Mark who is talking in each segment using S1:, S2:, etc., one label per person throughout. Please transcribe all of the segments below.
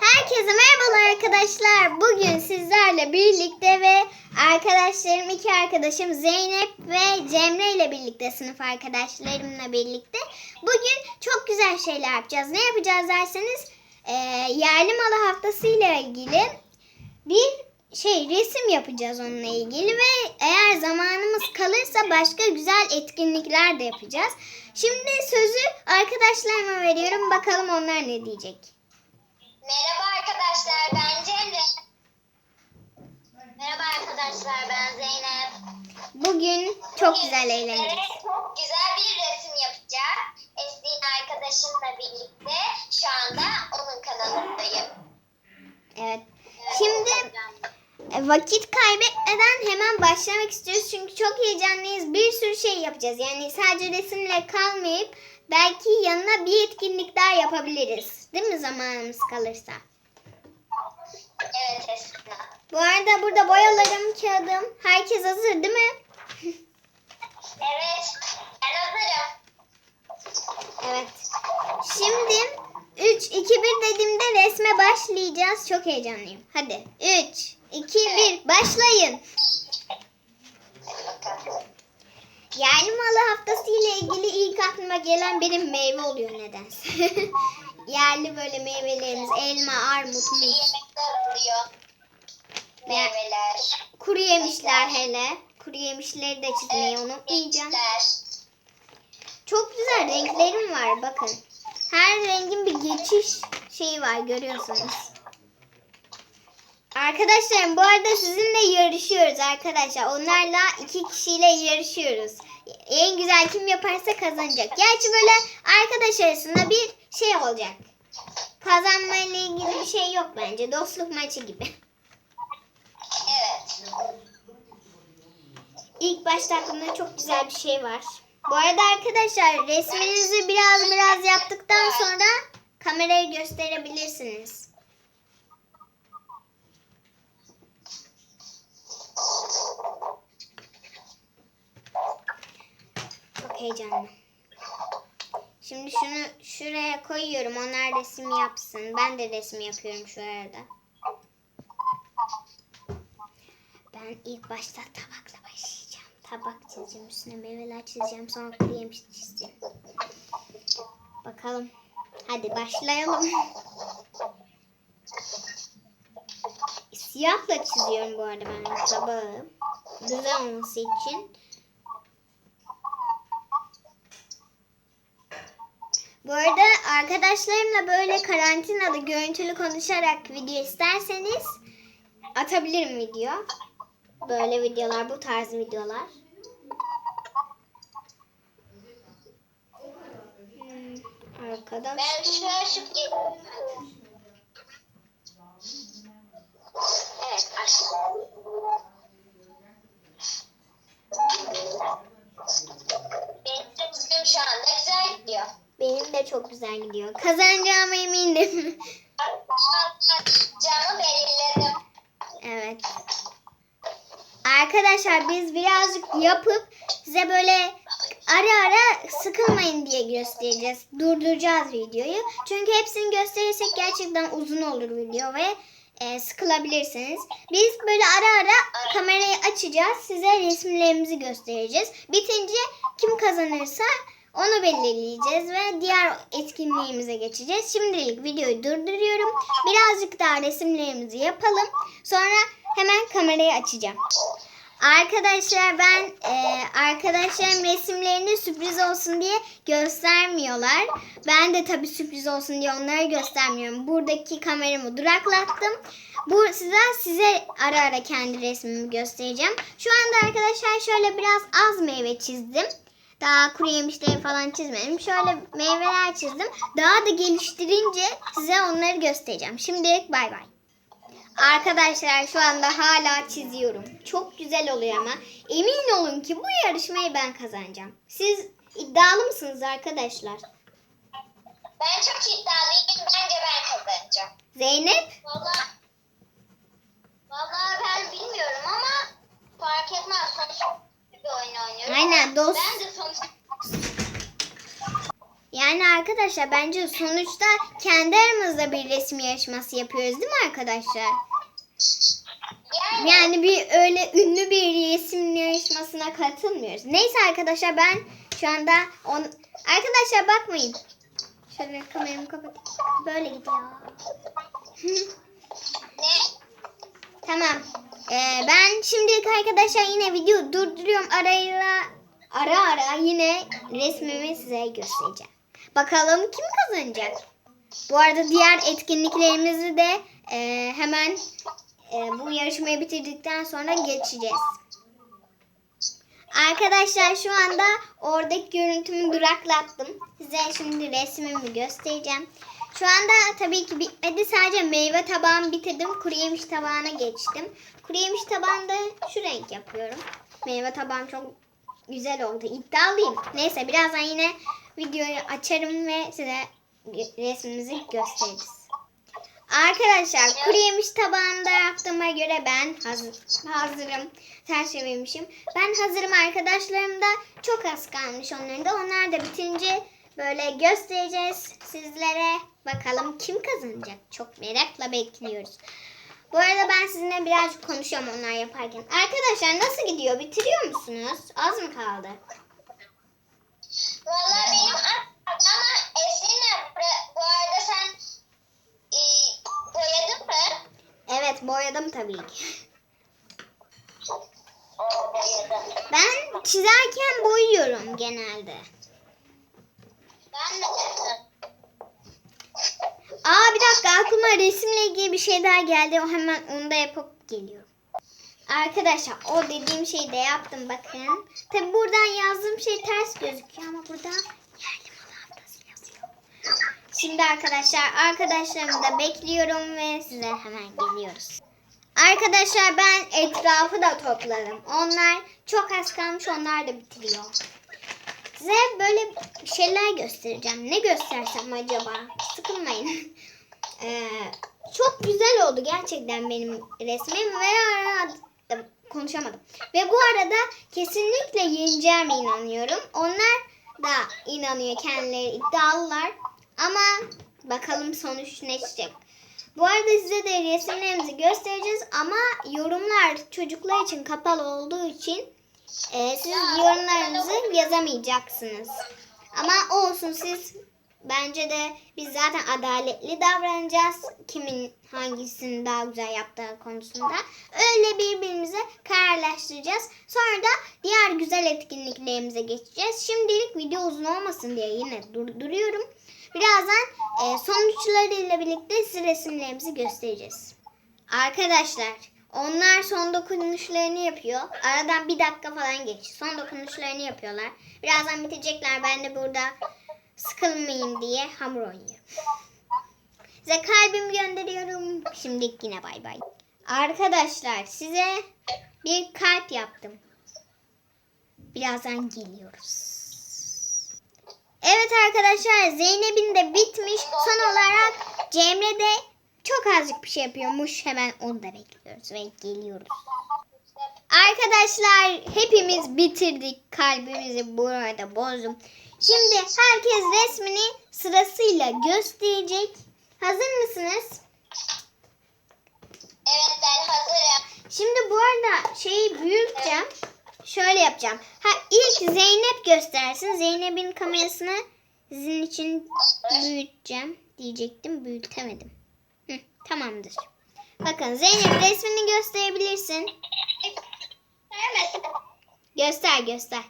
S1: Herkese merhabalar arkadaşlar. Bugün sizlerle birlikte ve arkadaşlarım iki arkadaşım Zeynep ve Cemre ile birlikte sınıf arkadaşlarımla birlikte bugün çok güzel şeyler yapacağız. Ne yapacağız derseniz e, yerli malı haftası ile ilgili bir şey resim yapacağız onunla ilgili ve eğer zamanımız kalırsa başka güzel etkinlikler de yapacağız. Şimdi sözü arkadaşlarıma veriyorum. Bakalım onlar ne diyecek.
S2: Merhaba arkadaşlar ben Cemre. Merhaba arkadaşlar ben Zeynep.
S1: Bugün çok güzel eğleneceğiz.
S2: Evet, çok güzel bir resim yapacağız. Esin arkadaşımla birlikte şu anda onun kanalındayım.
S1: Evet. Şimdi e, vakit kaybetmeden hemen başlamak istiyoruz. Çünkü çok heyecanlıyız. Bir sürü şey yapacağız. Yani sadece resimle kalmayıp belki yanına bir etkinlik daha yapabiliriz. Değil mi zamanımız kalırsa?
S2: Evet Esin.
S1: Bu arada burada boyalarım, kağıdım. Herkes hazır değil mi?
S2: Evet ben hazırım.
S1: Evet. Şimdi 3, 2, 1 dediğimde resme başlayacağız. Çok heyecanlıyım. Hadi 3, 2, 1 başlayın. Yerli malı haftası ile ilgili ilk aklıma gelen benim meyve oluyor nedense. Yerli böyle meyvelerimiz elma, armut, muz,
S2: Yemekler oluyor. Meyveler.
S1: kuru yemişler hele. Kuru yemişleri de çizmeyi unutmayacağım. Çok güzel renklerim var bakın. Her rengin bir geçiş şeyi var görüyorsunuz. Arkadaşlarım bu arada sizinle yarışıyoruz arkadaşlar. Onlarla iki kişiyle yarışıyoruz. En güzel kim yaparsa kazanacak. Gerçi böyle arkadaş arasında bir şey olacak. Kazanma ile ilgili bir şey yok bence. Dostluk maçı gibi.
S2: Evet.
S1: İlk başta aklımda çok güzel bir şey var. Bu arada arkadaşlar resminizi biraz biraz yaptıktan sonra kamerayı gösterebilirsiniz. Heyecanlı. Şimdi şunu şuraya koyuyorum. Onlar resim yapsın. Ben de resim yapıyorum şu arada. Ben ilk başta tabakla başlayacağım. Tabak çizeceğim. Üstüne meyveler çizeceğim. Sonra kuru çizeceğim. Bakalım. Hadi başlayalım. Siyahla çiziyorum bu arada ben tabağı. Güzel olması için. Bu arada arkadaşlarımla böyle karantinada görüntülü konuşarak video isterseniz atabilirim video. Böyle videolar, bu tarz videolar. Hmm, arkadaş.
S2: Ben şu geliyorum. Güzel gidiyor.
S1: Kazanacağıma eminim.
S2: Camı belirledim.
S1: evet. Arkadaşlar biz birazcık yapıp size böyle ara ara sıkılmayın diye göstereceğiz. Durduracağız videoyu. Çünkü hepsini gösterirsek gerçekten uzun olur video ve e, sıkılabilirsiniz. Biz böyle ara ara kamerayı açacağız. Size resimlerimizi göstereceğiz. Bitince kim kazanırsa onu belirleyeceğiz ve diğer etkinliğimize geçeceğiz. Şimdilik videoyu durduruyorum. Birazcık daha resimlerimizi yapalım. Sonra hemen kamerayı açacağım. Arkadaşlar ben e, arkadaşlarım resimlerini sürpriz olsun diye göstermiyorlar. Ben de tabii sürpriz olsun diye onlara göstermiyorum. Buradaki kameramı duraklattım. Bu size size ara ara kendi resmimi göstereceğim. Şu anda arkadaşlar şöyle biraz az meyve çizdim. Daha kuru yemişleri falan çizmedim. Şöyle meyveler çizdim. Daha da geliştirince size onları göstereceğim. Şimdilik bay bay. Arkadaşlar şu anda hala çiziyorum. Çok güzel oluyor ama emin olun ki bu yarışmayı ben kazanacağım. Siz iddialı mısınız arkadaşlar?
S2: Ben çok iddialıyım. Bence ben kazanacağım.
S1: Zeynep?
S2: Valla Valla ben bilmiyorum ama fark etmez. Bir oyun oynuyorum.
S1: Aynen dost.
S2: Ben de sonuçta
S1: Yani arkadaşlar bence sonuçta kendi aramızda bir resim yarışması yapıyoruz değil mi arkadaşlar?
S2: Yani,
S1: Yani bir öyle ünlü bir resim yarışmasına katılmıyoruz. Neyse arkadaşlar ben şu anda on... Arkadaşlar bakmayın. Şöyle kameramı kapat. Böyle gidiyor.
S2: ne?
S1: Tamam. Ee, ben şimdilik arkadaşlar yine video durduruyorum. Arayla ara ara yine resmimi size göstereceğim. Bakalım kim kazanacak? Bu arada diğer etkinliklerimizi de e, hemen e, bu yarışmayı bitirdikten sonra geçeceğiz. Arkadaşlar şu anda oradaki görüntümü duraklattım. Size şimdi resmimi göstereceğim. Şu anda tabii ki bitmedi. Sadece meyve tabağımı bitirdim. Kuru yemiş tabağına geçtim. Kuru yemiş tabağında şu renk yapıyorum. Meyve tabağım çok güzel oldu. İddialıyım. Neyse birazdan yine videoyu açarım ve size resmimizi gösteririz. Arkadaşlar kuru yemiş tabağında yaptığıma göre ben hazır, hazırım. Ters çevirmişim. Ben hazırım arkadaşlarım da çok az kalmış onların da. Onlar da bitince böyle göstereceğiz sizlere. Bakalım kim kazanacak? Çok merakla bekliyoruz. Bu arada ben sizinle birazcık konuşuyorum onlar yaparken. Arkadaşlar nasıl gidiyor? Bitiriyor musunuz? Az mı kaldı?
S2: Valla benim ama Esina bu- arada sen e, boyadın mı?
S1: Evet boyadım tabii ki. Ben çizerken boyuyorum genelde.
S2: Ben de boyadım.
S1: Aa bir dakika aklıma resimle ilgili bir şey daha geldi. O hemen onu da yapıp geliyorum. Arkadaşlar o dediğim şeyi de yaptım bakın. Tabi buradan yazdığım şey ters gözüküyor ama burada yerli yazıyor. Şimdi arkadaşlar arkadaşlarımı da bekliyorum ve size hemen geliyoruz. Arkadaşlar ben etrafı da topladım. Onlar çok az kalmış onlar da bitiriyor. Size böyle şeyler göstereceğim. Ne göstersem acaba? Sıkılmayın. Ee, çok güzel oldu gerçekten benim resmim ve arada konuşamadım. Ve bu arada kesinlikle yeneceğime inanıyorum. Onlar da inanıyor kendileri iddialılar. Ama bakalım sonuç ne çıkacak. Bu arada size de resimlerimizi göstereceğiz ama yorumlar çocuklar için kapalı olduğu için e, siz yorumlarınızı yazamayacaksınız. Ama olsun siz bence de biz zaten adaletli davranacağız. Kimin hangisini daha güzel yaptığı konusunda. Öyle birbirimize kararlaştıracağız. Sonra da diğer güzel etkinliklerimize geçeceğiz. Şimdilik video uzun olmasın diye yine durduruyorum. Birazdan e, sonuçlarıyla birlikte size resimlerimizi göstereceğiz. Arkadaşlar onlar son dokunuşlarını yapıyor. Aradan bir dakika falan geç. Son dokunuşlarını yapıyorlar. Birazdan bitecekler. Ben de burada sıkılmayayım diye hamur oynuyorum. Size kalbimi gönderiyorum. Şimdilik yine bay bay. Arkadaşlar size bir kalp yaptım. Birazdan geliyoruz. Evet arkadaşlar Zeynep'in de bitmiş. Son olarak Cemre de çok azıcık bir şey yapıyormuş. Hemen onu da bekliyoruz ve geliyoruz. Arkadaşlar hepimiz bitirdik. Kalbimizi burada bozdum. Şimdi herkes resmini sırasıyla gösterecek. Hazır mısınız?
S2: Evet ben hazırım.
S1: Şimdi bu arada şeyi büyüteceğim. Şöyle yapacağım. Ha ilk Zeynep göstersin. Zeynep'in kamerasını sizin için büyüteceğim diyecektim. Büyütemedim. Tamamdır. Bakın Zeynep resmini gösterebilirsin. Göster göster.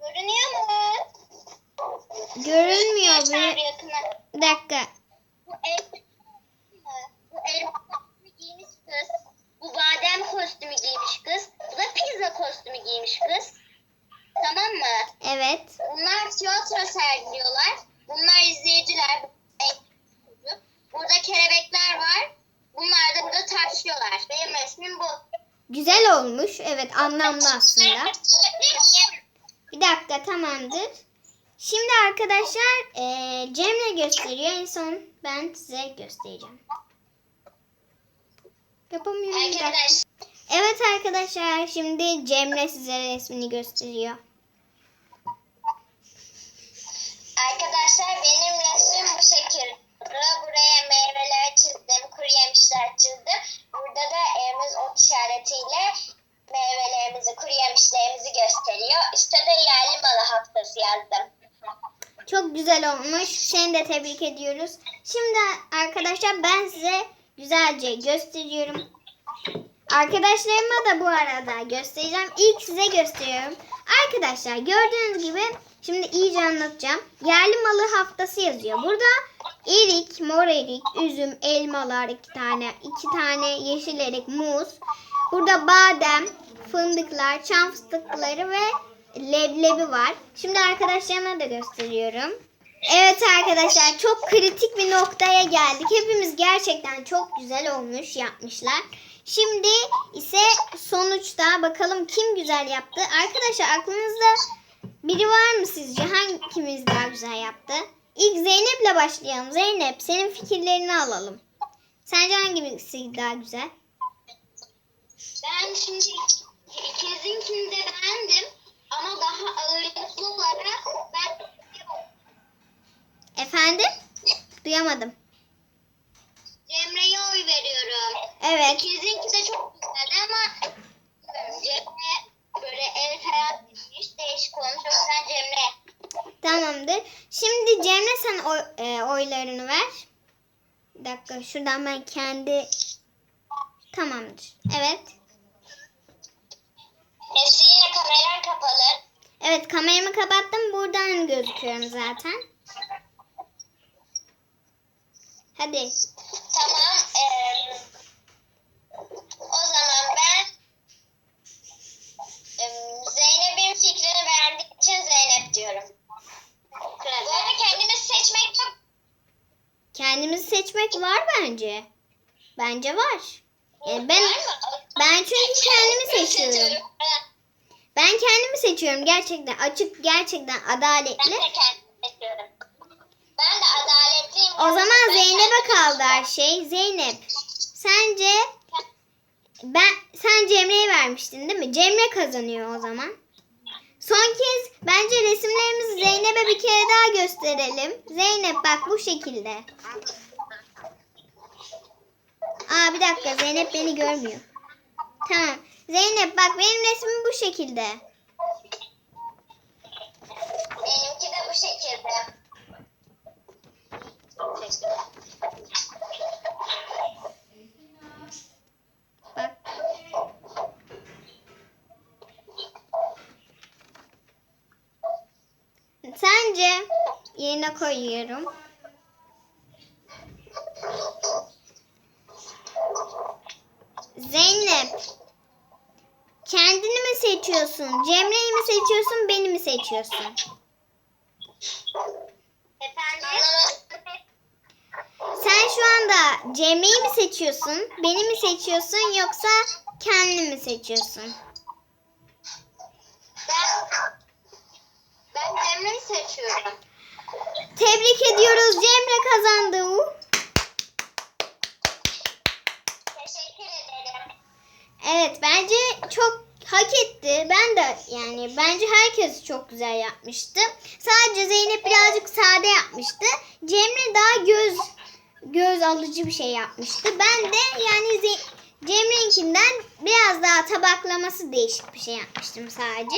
S2: Görünüyor mu?
S1: Görünmüyor. Bir dakika.
S2: Bu elma kostümü giymiş kız. Bu badem kostümü giymiş kız. Bu da pizza kostümü giymiş kız. Tamam mı?
S1: Evet.
S2: Bunlar tiyatro sergiliyorlar. Bunlar izleyiciler. Burada kelebekler var. Bunlar da burada tartışıyorlar. Benim resmim bu.
S1: Güzel olmuş. Evet anlamlı aslında. Bir dakika tamamdır. Şimdi arkadaşlar eee Cemre gösteriyor. En son ben size göstereceğim. Yapamıyorum.
S2: Arkadaş.
S1: Evet arkadaşlar şimdi Cemre size resmini gösteriyor.
S2: Arkadaşlar benim resmim bu şekilde. Buraya meyveler çizdim, kuru yemişler çizdim. Burada da evimiz ot işaretiyle meyvelerimizi, kuru yemişlerimizi gösteriyor. İşte de yerli malı haftası yazdım.
S1: Çok güzel olmuş. Seni de tebrik ediyoruz. Şimdi arkadaşlar ben size güzelce gösteriyorum. Arkadaşlarıma da bu arada göstereceğim. İlk size gösteriyorum. Arkadaşlar gördüğünüz gibi şimdi iyice anlatacağım. Yerli malı haftası yazıyor. Burada erik, mor erik, üzüm, elmalar iki tane, iki tane yeşil erik, muz. Burada badem, fındıklar, çam fıstıkları ve leblebi var. Şimdi arkadaşlarıma da gösteriyorum. Evet arkadaşlar çok kritik bir noktaya geldik. Hepimiz gerçekten çok güzel olmuş yapmışlar. Şimdi ise sonuçta bakalım kim güzel yaptı. Arkadaşlar aklınızda biri var mı sizce? Hangimiz daha güzel yaptı? İlk Zeynep'le başlayalım. Zeynep senin fikirlerini alalım. Sence hangisi daha güzel?
S2: Ben şimdi ikinizinkini de beğendim. Ama daha ağırlıklı olarak ben
S1: Efendim? Duyamadım.
S2: Cemre'ye oy veriyorum.
S1: Evet.
S2: İkinizinki de çok güzeldi ama Cemre böyle el hayat gitmiş, değişik olmuş. O yüzden Cemre.
S1: Tamamdır. Şimdi Cemre sen oy- e, oylarını ver. Bir dakika şuradan ben kendi... Tamamdır. Evet.
S2: Hepsi yine kameralar kapalı.
S1: Evet kameramı kapattım. Buradan gözüküyorum zaten. Hadi.
S2: Tamam. eee, o zaman ben em, Zeynep'in fikrini beğendiğim için Zeynep diyorum. Bu arada kendimiz seçmek yok.
S1: Kendimizi seçmek var bence. Bence var. Yani ben
S2: Var mı?
S1: ben çünkü kendimi seçiyorum. Ben kendimi seçiyorum gerçekten açık gerçekten
S2: Ben
S1: adaletli.
S2: de kendimi seçiyorum. Ben de adaletliyim.
S1: O zaman
S2: Ben
S1: Zeynep'e kaldı her şey. Zeynep sence ben sen Cemre'ye vermiştin değil mi? Cemre kazanıyor o zaman. Son kez bence resimlerimizi Zeynep'e bir kere daha gösterelim. Zeynep bak bu şekilde. Aa bir dakika Zeynep beni görmüyor. Tamam. Zeynep bak benim resmim bu şekilde.
S2: Benimki de bu şekilde.
S1: Bak. Sence yerine koyuyorum. Zeynep. Kendini mi seçiyorsun? Cemre'yi mi seçiyorsun? Beni mi seçiyorsun?
S2: Efendim?
S1: Sen şu anda Cemre'yi mi seçiyorsun? Beni mi seçiyorsun yoksa kendini mi seçiyorsun?
S2: Ben, ben Cemre'yi seçiyorum.
S1: Tebrik ediyoruz. Cemre kazandı.
S2: Teşekkür ederim.
S1: Evet bence çok hak etti. Ben de yani bence herkes çok güzel yapmıştı. Sadece Zeynep birazcık sade yapmıştı. Cemre daha göz göz alıcı bir şey yapmıştı. Ben de yani Ze- Cemre'ninkinden biraz daha tabaklaması değişik bir şey yapmıştım sadece.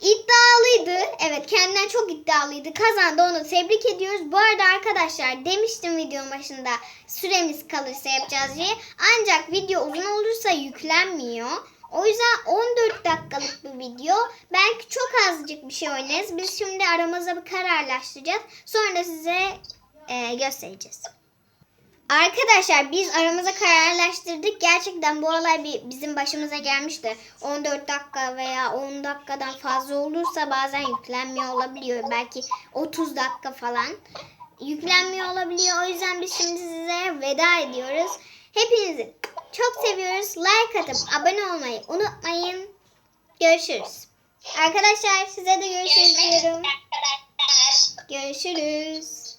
S1: İddialıydı. Evet kendinden çok iddialıydı. Kazandı onu tebrik ediyoruz. Bu arada arkadaşlar demiştim videonun başında süremiz kalırsa yapacağız diye. Ancak video uzun olursa yüklenmiyor. O yüzden 14 dakikalık bir video. Belki çok azıcık bir şey oynarız. Biz şimdi aramızda bir kararlaştıracağız. Sonra da size e, göstereceğiz. Arkadaşlar biz aramıza kararlaştırdık. Gerçekten bu olay bir bizim başımıza gelmişti. 14 dakika veya 10 dakikadan fazla olursa bazen yüklenmiyor olabiliyor. Belki 30 dakika falan yüklenmiyor olabiliyor. O yüzden biz şimdi size veda ediyoruz. Hepinizi çok seviyoruz. Like atıp abone olmayı unutmayın. Görüşürüz. Arkadaşlar size de görüşürüz diyorum. Görüşürüz.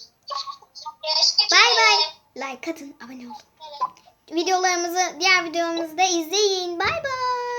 S1: Bay bay. Like atın, abone olun. videolarımızı diğer videolarımızda izleyin. Bay bay.